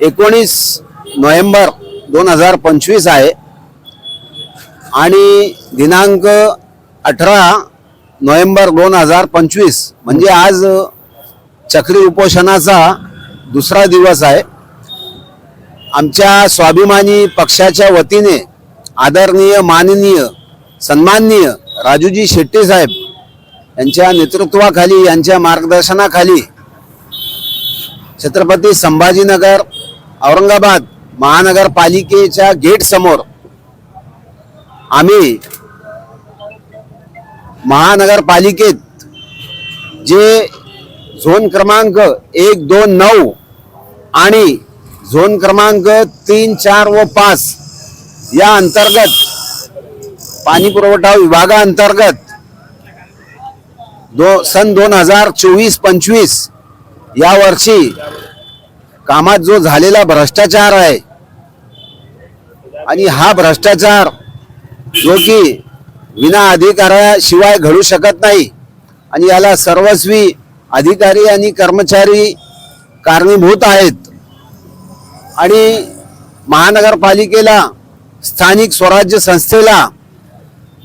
एकोणीस नोव्हेंबर दोन हजार पंचवीस आहे. आणि दिनांक अठरा नोव्हेंबर दोन हजार पंचवीस म्हणजे आज चक्री उपोषणाचा दुसरा दिवस आहे. आमच्या स्वाभिमानी पक्षाच्या वतीने आदरणीय माननीय सन्माननीय राजूजी शेट्टी साहेब यांच्या नेतृत्वाखाली यांच्या मार्गदर्शनाखाली छत्रपती संभाजीनगर औरंगाबाद महानगरपालिकेच्या गेट समोर आम्ही महानगरपालिकेत जे झोन क्रमांक एक दोन नऊ आणि झोन क्रमांक तीन चार व पाच या अंतर्गत पाणी पुरवठा विभागाअंतर्गत दो सन दोन हजार चोवीस पंचवीस या वर्षी कामात जो झालेला भ्रष्टाचार आहे आणि हा भ्रष्टाचार जो की विना अधिकाराशिवाय घडू शकत नाही आणि याला सर्वस्वी अधिकारी आणि कर्मचारी कारणीभूत आहेत. आणि महानगरपालिकेला स्थानिक स्वराज्य संस्थेला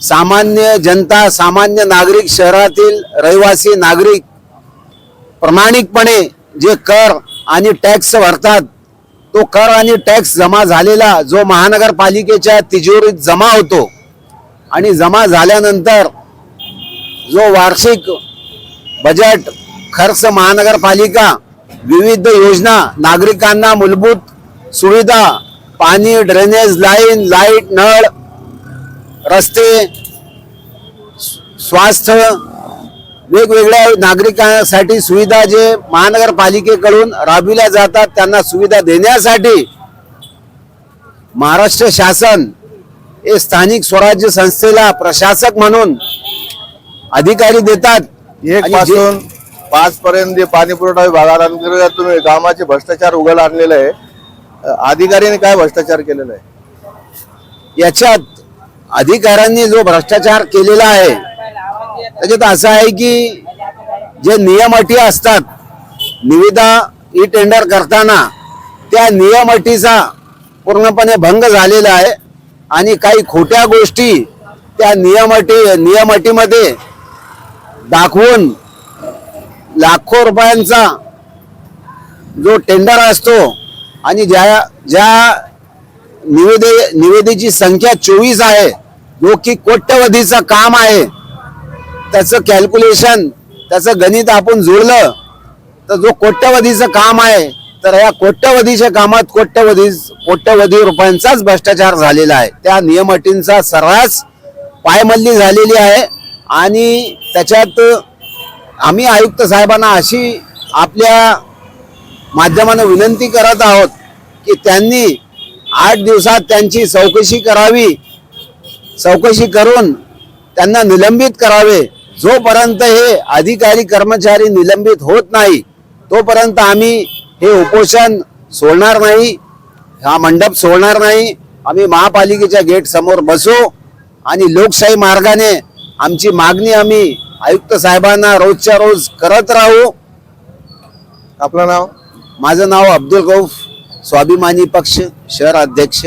सामान्य जनता सामान्य नागरिक शहरातील रहिवासी नागरिक प्रामाणिकपणे जे कर आणि टॅक्स भरतात. तो कर आणि टॅक्स जमा झालेला जो महानगरपालिकेच्या तिजोरीत जमा होतो आणि जमा झाल्यानंतर जो वार्षिक बजेट खर्च महानगरपालिका विविध योजना नागरिकांना मूलभूत सुविधा पाणी ड्रेनेज लाईन लाइट नळ रस्ते स्वास्थ्य वेगवेगळ्या नागरिकांसाठी सुविधा जे महानगरपालिकेकडून राबविल्या जातात त्यांना सुविधा देण्यासाठी महाराष्ट्र शासन हे स्थानिक स्वराज्य संस्थेला प्रशासक म्हणून अधिकारी देतात. एक पासून पाच पर्यंत जे पाणी पुरवठा विभागाअंतर्गत तुम्ही कामाचे भ्रष्टाचार उघड आणलेलं आहे. अधिकाऱ्यांनी काय भ्रष्टाचार केलेला आहे? याच्यात अधिकाऱ्यांनी जो भ्रष्टाचार केलेला आहे त्याच्यात असं आहे की जे नियम अटी असतात निविदा ई टेंडर करताना त्या नियम अटीचा पूर्णपणे भंग झालेला आहे आणि काही खोट्या गोष्टी त्या नियम अटी नियम अटीमध्ये दाखवून लाखो रुपयांचा जो टेंडर असतो आणि ज्या ज्या निवेदे निवेदेची संख्या चोवीस आहे जो की कोट्यवधीचं काम आहे त्याचं कॅल्क्युलेशन त्याचं गणित आपण जुळलं तर जो कोट्यवधीचं काम आहे तर या कोट्यवधीच्या कामात कोट्यवधी कोट्यवधी रुपयांचाच भ्रष्टाचार झालेला आहे. त्या नियम अटींचा सर्रास पायमल्ली झालेली आहे. आणि त्याच्यात आम्ही आयुक्त साहेबांना अशी आपल्या माध्यमानं विनंती करत आहोत की त्यांनी आठ दिवसात त्यांची चौकशी करावी. चौकशी करून त्यांना निलंबित करावे. जोपर्यंत हे अधिकारी कर्मचारी निलंबित होत नाही तोपर्यंत आम्ही हे उपोषण सोडणार नाही हा मंडप सोडणार नाही. आम्ही महापालिकेच्या गेट समोर बसू आणि लोकशाही मार्गाने आमची मागणी आम्ही आयुक्त साहेबांना रोजच्या रोज करत राहू. आपलं नाव? माझं नाव अब्दुल गौफ स्वाभिमानी पक्ष शहर अध्यक्ष.